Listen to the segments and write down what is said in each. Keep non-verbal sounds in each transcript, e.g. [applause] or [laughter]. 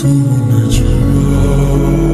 To too much love.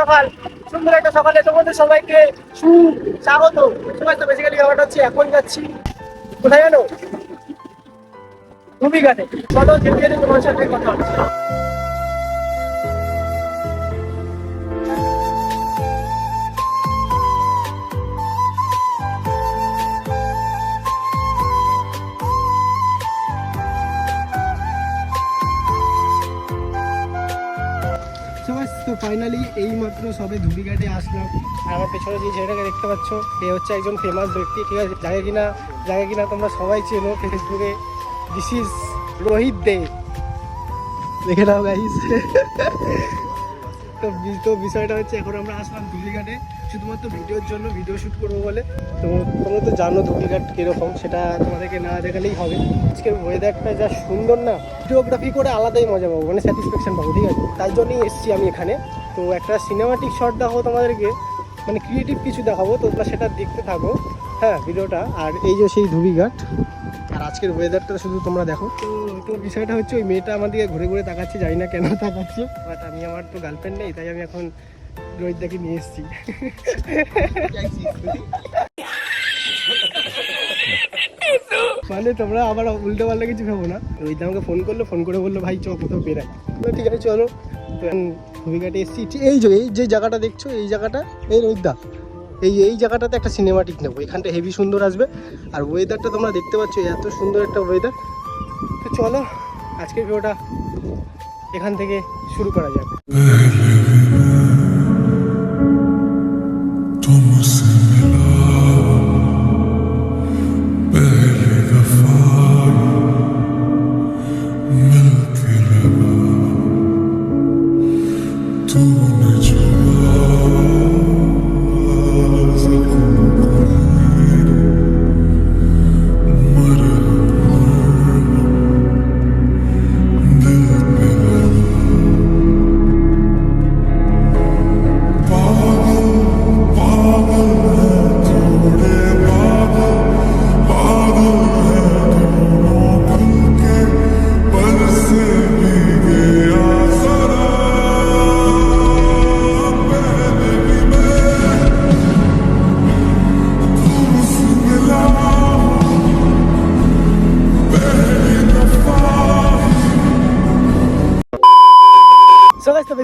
সকাল। সুন্দর একটা সকালে তোমাদের সবাইকে সুস্বাগত। সবাই তো বেসিক্যালি ব্যাপারটা হচ্ছে এখন যাচ্ছি। কোথায় জানো? ভূমিকাতে চলো, যেতে যেতে তোমার সাথে কথা হচ্ছে তো ফাইনালি এই মাত্র সবে ধুবিঘাটে আসলাম। আর আমার পেছনে যে ছেলেটাকে দেখতে পাচ্ছ এ হচ্ছে একজন ফেমাস ব্যক্তি, ঠিক আছে? যাকে কিনা? যাকে কিনা তোমরা সবাই চেনো ফেসবুকে। দিস ইজ রোহিত দে দেখে নাও গাইস [laughs] তো বিষয়টা হচ্ছে, এখন আমরা আসলাম ধুলিঘাটে শুধুমাত্র ভিডিওর জন্য ভিডিও শ্যুট করব বলে। তো তোমরা তো জানো ধুলিঘাট কীরকম, সেটা তোমাদেরকে না দেখালেই হবে। আজকের ওয়েদারটা যা সুন্দর না ভিডিওগ্রাফি করে আলাদাই মজা পাবো মানে স্যাটিসফ্যাকশন পাবো, ঠিক আছে? তাই জন্যই এসেছি আমি এখানে। তো একটা সিনেমাটিক শট দেখাবো তোমাদেরকে মানে ক্রিয়েটিভ কিছু দেখাবো তোমরা সেটা দেখতে থাকো। হ্যাঁ ভিডিওটা। আর এই যে সেই ধুবিঘাট আর আজকের ওয়েদারটা শুধু তোমরা দেখো। তো বিষয়টা হচ্ছে ওই মেয়েটা আমার দিকে ঘুরে ঘুরে তাকাচ্ছে, জানি না কেন তাকাচ্ছে। বাট আমি আমার তো গার্লফ্রেন্ড নেই, তাই আমি এখন রোহিতদাকে নিয়ে এসেছি। মানে তোমরা আবার উল্টো পাল্টা কিছু খাব না। রোহিত আমাকে ফোন করল ফোন করে বলল ভাই চ কোথাও বললাম, ঠিক আছে চলো। ভূমিকাটে এসেছি। এই যে এই যে জায়গাটা দেখছ এই জায়গাটা এই রোহিতদা এই এই জায়গাটাতে একটা সিনেমাটিক নেব। এখানটা হেভি সুন্দর আসবে। আর ওয়েদারটা তোমরা দেখতে পাচ্ছ এত সুন্দর একটা ওয়েদার তো চলো আজকের ভিডিওটা এখান থেকে শুরু করা যাক।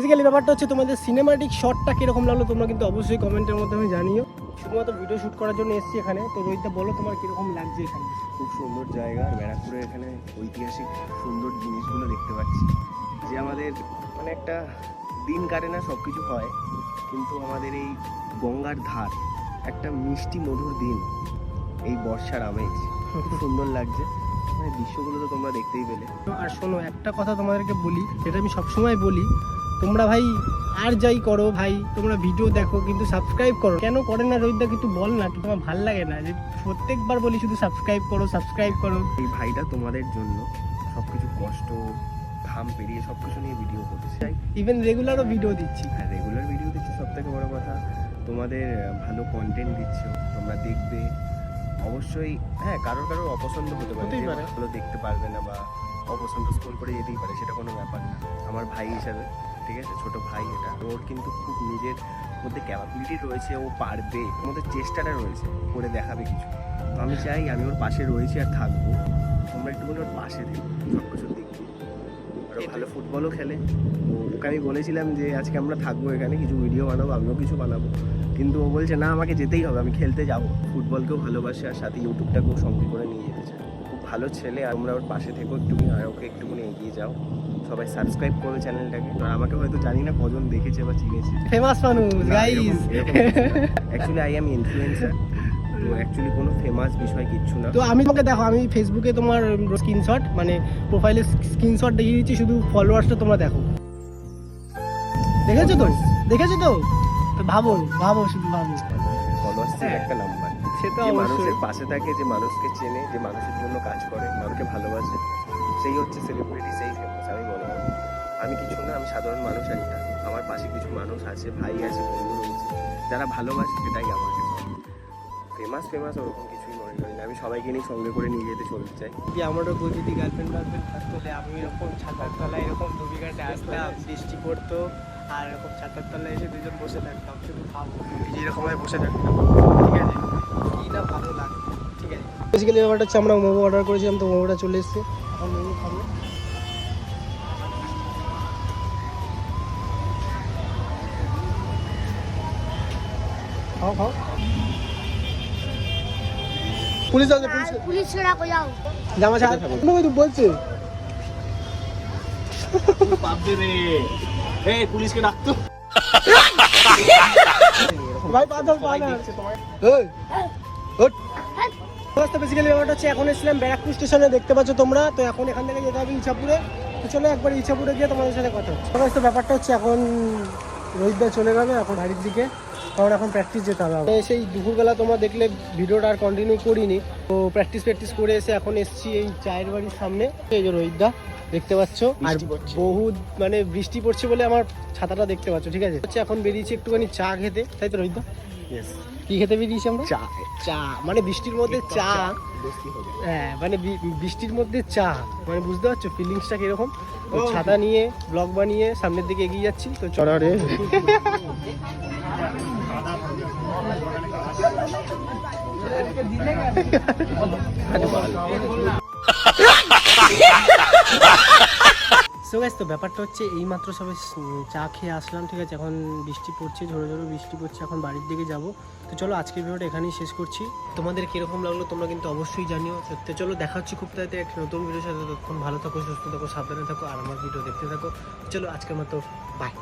বেসিক্যালি ব্যাপারটা হচ্ছে তোমাদের সিনেমাটিক শটটা কীরকম লাগল তোমরা কিন্তু অবশ্যই কমেন্টের মাধ্যমে জানিও। শুধুমাত্র ভিডিও শ্যুট করার জন্য এসেছি এখানে। তো রোহিতদা বলো তোমার কীরকম লাগছে এখানে? খুব সুন্দর জায়গা আর ব্যারাকপুরের এখানে ঐতিহাসিক সুন্দর জিনিসগুলো দেখতে পাচ্ছি। যে আমাদের মানে একটা দিন কাটে না সব কিছু হয়। কিন্তু আমাদের এই গঙ্গার ধার একটা মিষ্টি মধুর দিন এই বর্ষার আমেজ খুব সুন্দর লাগছে। মানে দৃশ্যগুলো তো তোমরা দেখতেই পেলে। আর শোনো একটা কথা তোমাদেরকে বলি যেটা আমি সবসময় বলি তোমরা ভাই আর যাই করো ভাই তোমরা ভিডিও দেখো কিন্তু সাবস্ক্রাইব করো। কেন করে না রোহিতদা কিন্তু বল না তোমার ভালো লাগে না। যে প্রত্যেকবার বলি শুধু সাবস্ক্রাইব করো সাবস্ক্রাইব করো। এই ভাইটা তোমাদের জন্য সব কিছু কষ্ট ঘাম পেরিয়ে সব কিছু নিয়ে ভিডিও করতে চাই ইভেন রেগুলারও ভিডিও দিচ্ছি। হ্যাঁ রেগুলার ভিডিও দিচ্ছি সব থেকে বড় কথা তোমাদের ভালো কন্টেন্ট দিচ্ছ তোমরা দেখবে। অবশ্যই হ্যাঁ কারোর কারোর অপছন্দ হতে পারে ভালো দেখতে পারবে না বা অপছন্দ স্কোর করে যেতেই পারে সেটা কোনো ব্যাপার না। আমার ভাই হিসাবে ঠিক আছে? ছোট ভাই এটা। ওর কিন্তু খুব নিজের মধ্যে ক্যাপাবিলিটি রয়েছে, ও পারবে। ওর মধ্যে চেষ্টাটা রয়েছে, করে দেখাবে কিছু। আমি চাই আমি ওর পাশে রয়েছি আর থাকব। তোমরা একটু ওর পাশে থেকো। সব ও ভালো ফুটবলও খেলে। ও ওকে আমি বলেছিলাম যে আজকে আমরা থাকব এখানে কিছু ভিডিও বানাবো আমিও কিছু বানাবো। কিন্তু ও বলছে না আমাকে যেতেই হবে আমি খেলতে যাব। ফুটবলকেও ভালোবাসে আর সাথে ইউটিউবটাকেও সঙ্গে করে নিয়ে যেতে চাই খুব ভালো ছেলে আর তোমরা ওর পাশে থেকেও একটুখানি আর ওকে একটুখানি এগিয়ে যাও। সবাই সাবস্ক্রাইব করো চ্যানেলটাকে আর আমাকে হয়তো জানি না কজন দেখেছে বা চিনেছে। ফেমাস মানুষ guys actually I am influencer তো অ্যাকচুয়ালি কোনো ফেমাস বিষয় কিচ্ছু না। তো আমি তোমাকে দেখো আমি ফেসবুকে তোমার স্ক্রিনশট মানে প্রোফাইলে স্ক্রিনশট দেখিয়ে দিচ্ছি শুধু ফলোয়ার্সটা তোমরা দেখো। দেখেছ তো? দেখেছ তো? ভাবো ভাবো শুধু ভাবো। ফলোয়ার্সের একটা নাম্বার সে তো মানুষের পাশে থাকে যে মানুষকে চেনে যে মানুষের জন্য কাজ করে মানুষকে ভালোবাসে সেই হচ্ছে সেলিব্রিটি সেই ফেমাস আমি মনে করি আমি কিছু না আমি সাধারণ মানুষ একটা। আমার পাশে কিছু মানুষ আছে ভাই আছে বন্ধু রয়েছে যারা ভালোবাসে সেটাই আমাকে ফেমাস ফেমাস ওরকম কিছুই মনে করি না। আমি সবাইকে নিয়ে সঙ্গে করে নিয়ে যেতে চলতে চাই যদি আমারও কেউ যদি গার্লফ্রেন্ড গার্লফ্রেন্ড থাকতো তাহলে আমি এরকম ছাতার তলায় এরকম দুবিঘাটে আসতাম বৃষ্টি পড়তো আর এরকম ছাতার তলায় এসে দুজন বসে থাকতাম। শুধু ভাবো যে এরকম ভাবে বসে থাকতাম। ঠিক আছে? কি না ভালো লাগতো ঠিক আছে? বেসিক্যালি ব্যাপারটা হচ্ছে আমরা মোমো অর্ডার করেছিলাম তো মোমোটা চলে এসেছে। এখন মোমো খাব। পুলিশ আছে পুলিশ পুলিশ ছেড়া কো যাও। জামা ছাড়। তো বলছে। পুলিশকে ডাকতো ভাই পাথর পাথর এই তো বেসিক্যালি ব্যাপারটা হচ্ছে এখন এসেছিলাম ব্যারাকপুর স্টেশনে দেখতে পাচ্ছ তোমরা। তো এখন এখান থেকে যেতে হবে ইছাপুরে। তো চলো একবার ইছাপুরে গিয়ে তোমাদের সাথে কথা হচ্ছে। তো ব্যাপারটা হচ্ছে এখন রোহিতদা চলে যাবে এখন বাড়ির দিকে। কারণ এখন প্র্যাকটিস যেতে হবে। সেই দুপুরবেলা তোমরা দেখলে ভিডিওটা আর কন্টিনিউ করিনি। তো প্র্যাকটিস প্র্যাকটিস করে এসে এখন এসেছি এই চায়ের বাড়ির সামনে। এই যে রোহিতদা দেখতে পাচ্ছ? আর বৃষ্টি বহু মানে বৃষ্টি পড়ছে বলে আমার ছাতাটা দেখতে পাচ্ছ ঠিক আছে? হচ্ছে এখন বেরিয়েছি একটুখানি চা খেতে। তাই তো রোহিতদা কি খেতে বেরিয়েছি আমরা? চা। চা। মানে বৃষ্টির মধ্যে চা। হ্যাঁ মানে বৃষ্টির মধ্যে চা। মানে বুঝতে পারছ ফিলিংসটা কীরকম? তো ছাতা নিয়ে ব্লগ বানিয়ে সামনের দিকে এগিয়ে যাচ্ছি তো চড়া রে। [laughs] তো ব্যাপারটা হচ্ছে এই মাত্র সবে উম, চা খেয়ে আসলাম ঠিক আছে? এখন বৃষ্টি পড়ছে ঝোড়ো ঝোড়ো বৃষ্টি পড়ছে এখন বাড়ির দিকে যাব। তো চলো আজকের ভিডিওটা এখানেই শেষ করছি। তোমাদের কীরকম লাগল তোমরা কিন্তু অবশ্যই জানিও। তো চলো দেখা হচ্ছে খুব তাড়াতাড়ি একটা নতুন ভিডিওর সাথে। ততক্ষণ ভালো থাকো সুস্থ থাকো সাবধানে থাকো আর আমার ভিডিও দেখতে থাকো। চলো আজকের মতো বাই